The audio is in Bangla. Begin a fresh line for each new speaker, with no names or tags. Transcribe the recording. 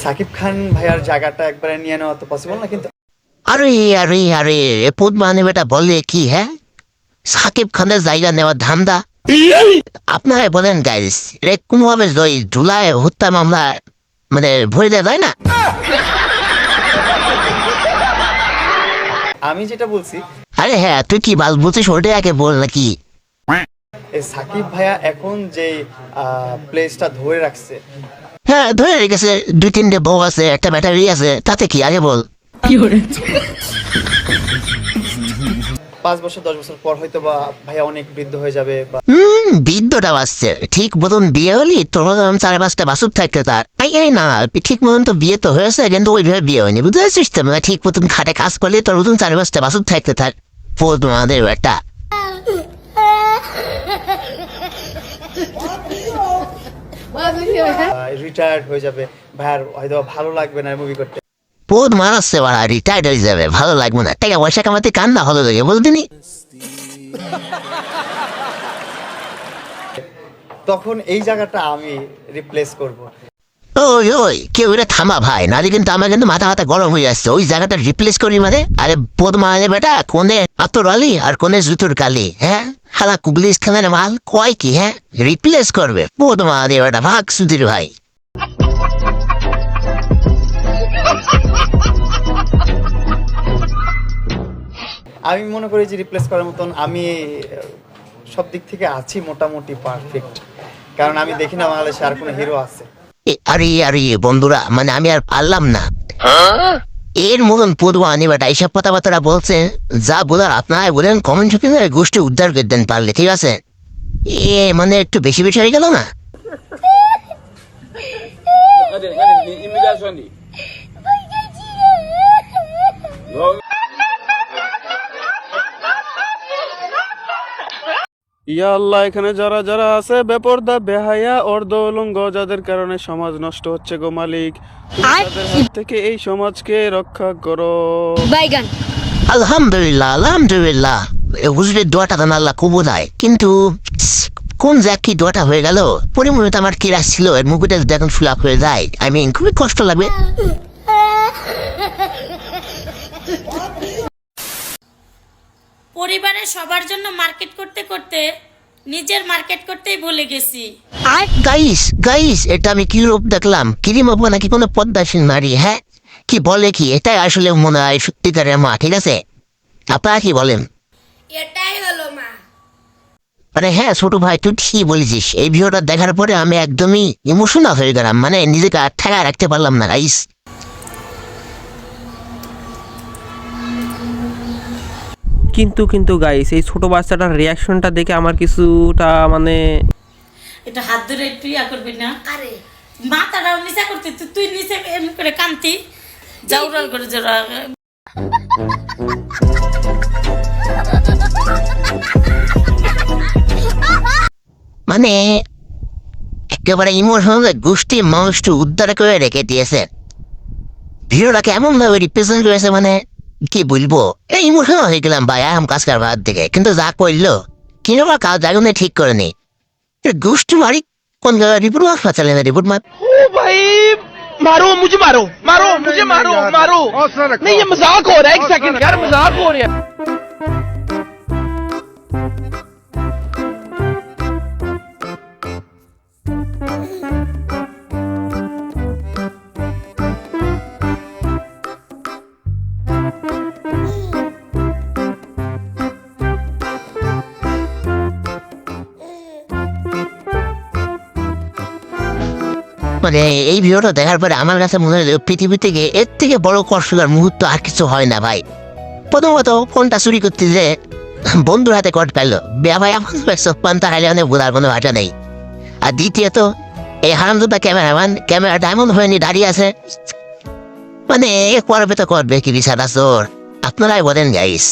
সাকিব খান ভাইয়ার জায়গাটা একবারে নিয়ে নেওয়া তো পসিবল না কিন্তু
আরে আরে আরে পুত মানে বেটা বলে কি হ্যাঁ? সাকিব খানের জায়গা নেওয়ার ধান্দা। আপনারা বলেন গাইস রে কোনোভাবে ওই জুলাই হত্যা মামলা মানে ভরে দেওয়া যায় না?
আমি যেটা বলছি
আরে হ্যাঁ তুই কি বাল বলছিস ওটাই আগে বল নাকি?
সাকিব ভাইয়া এখন যে প্লেসটা ধরে রাখছে
হ্যাঁ ধরে রেখেছে দুই তিনটে বউ আছে একটা ব্যাটারি আছে তাতে কি? আগে বল।
পাঁচ বছর দশ বছর পর হয়তো বা ভাইয়া অনেক বৃদ্ধ হয়ে যাবে বা
হুম বিদ্যটা বাসছে ঠিক মতন বিয়ে হলি তোর মতন চার পাঁচটা বাসুর থাকতে তার। এই এই না ঠিক মতন তো বিয়ে তো হয়েছে কিন্তু ওইভাবে বিয়ে হয়নি। বুঝতে পারছিস তো মানে ঠিক মতন খাটে কাজ করলে তোর মতন চার পাঁচটা বাসুর থাকতে থাক পোদ আমাদের একটা
রিটায়ার্ড হয়ে যাবে। ভাইয়ার হয়তো ভালো লাগবে না মুভি করতে।
পোদ মারাচ্ছে বাড়া রিটায়ার্ড হয়ে যাবে ভালো লাগবে না। টাকা পয়সা কামাতে কান্না হলো লাগে বলতিনি?
তখন এই জায়গাটা আমি রিপ্লেস করব।
ওই ওই কেউ এটা থামা ভাই নাহলে কিন্তু আমার কিন্তু মাথা মাথা গরম হয়ে যাচ্ছে ওই জায়গাটা রিপ্লেস করি মানে? আরে পোদ মানে বেটা কোনে আতর আলি আর কোনে জুতুর কালি হ্যাঁ? হালা কুগলিস খানের মাল কয় কি হ্যাঁ? রিপ্লেস করবে। মানে বেটা ভাগ সুধীর ভাই।
আমি মনে করি যে রিপ্লেস করার মতন আমি সব দিক থেকে আছি মোটামুটি পারফেক্ট কারণ আমি দেখি না বাংলাদেশে আর কোনো হিরো আছে।
আরে আরে বন্ধুরা মানে আমি আর পারলাম না। এর মতন পদুয়া আনিবাটা এইসব কথাবার্তা বলছে যা বলার আপনারা বলেন কমেন্ট এর গোষ্ঠী উদ্ধার করে দেন পারলে ঠিক আছে? এ মানে একটু বেশি বেশি হয়ে গেল না?
Hadi
ইয়া আল্লাহ এখানে যারা যারা আছে বেপরদা বেহায়া অর্ধ উলঙ্গ যাদের কারণে সমাজ নষ্ট হচ্ছে গো মালিক। থেকে এই সমাজকে রক্ষা করো।
বাইগান।
আলহামদুলিল্লাহ আলহামদুলিল্লাহ। এ হুজুরের দোয়াটা তো আল্লাহ কবুল হয়। কিন্তু কোন যাক কি দোয়াটা হয়ে গেল? পরিমণিত আমার কিরাস ছিল এর মুকুটে যদি এখন ফিল হয়ে যায়। আই মিন খুবই কষ্ট লাগবে
পরিবারের সবার জন্য মার্কেট করতে করতে নিজের মার্কেট করতেই ভুলে গেছি।
আর
গাইস গাইস এটা আমি কি রূপ দেখলাম? কিরিম হব নাকি কোনো পদ্মাসীন নারী হ্যাঁ? কি বলে কি? এটাই আসলে মনে হয় সত্যিকারের মা ঠিক আছে? আপনারা কি বলেন?
এটাই হলো মা।
মানে হ্যাঁ ছোট ভাই তুই ঠিকই বলেছিস। এই ভিডিওটা দেখার পরে আমি একদমই ইমোশনাল হয়ে গেলাম। মানে নিজেকে আর ঠেকা রাখতে পারলাম না গাইস
কিন্তু কিন্তু গাইস এই ছোট বাচ্চাটার রিয়াকশনটা দেখে আমার কিছুটা মানে
এটা হাত ধরে একটু ইয়া করবি না? আরে। মাথাটাও নিচা করতে তুই তুই নিচে এমনি করে কান্তি। জাউরাল করে জোরা
মানে একেবারে ইমোশনাল গোষ্ঠী মানুষটি উদ্ধার করে রেখে দিয়েছে। ভিডিওটাকে এমন ভাবে রিপ্রেজেন্ট করেছে মানে কি বলবো এই ইমোশনাল হয়ে গেলাম ভাই আম কাজ কারবার দিকে কিন্তু যা করলো কিনবা কাজ জাগুনে ঠিক করে নি গোষ্ঠী মারি কোন জায়গায় রিপোর্ট মার ফাঁচালে না রিপোর্ট মার
भाई मारो मुझे मारो मारो मुझे मारो मारो नहीं ये मजाक हो रहा है एक सेकंड यार मजाक हो रहा है
মানে এই ভিডিওটা দেখার পরে আমার কাছে মনে হয় পৃথিবী থেকে এর থেকে বড় কষ্টকর মুহূর্ত আর কিছু হয় না ভাই। প্রথমত ফোনটা চুরি করতে যে বন্ধুর হাতে কট পেল। বেয়া ভাই এখন পান্তা খাইলে অনেক বোঝার কোনো ভাষা নেই। আর দ্বিতীয়ত, এই হারামদুদা ক্যামেরাম্যান, ক্যামেরা ডায়মন্ড হয়নি, দাঁড়িয়ে আছে। মানে এ করবে তো করবে কি বিচার আসর আপনারাই বলেন গাইস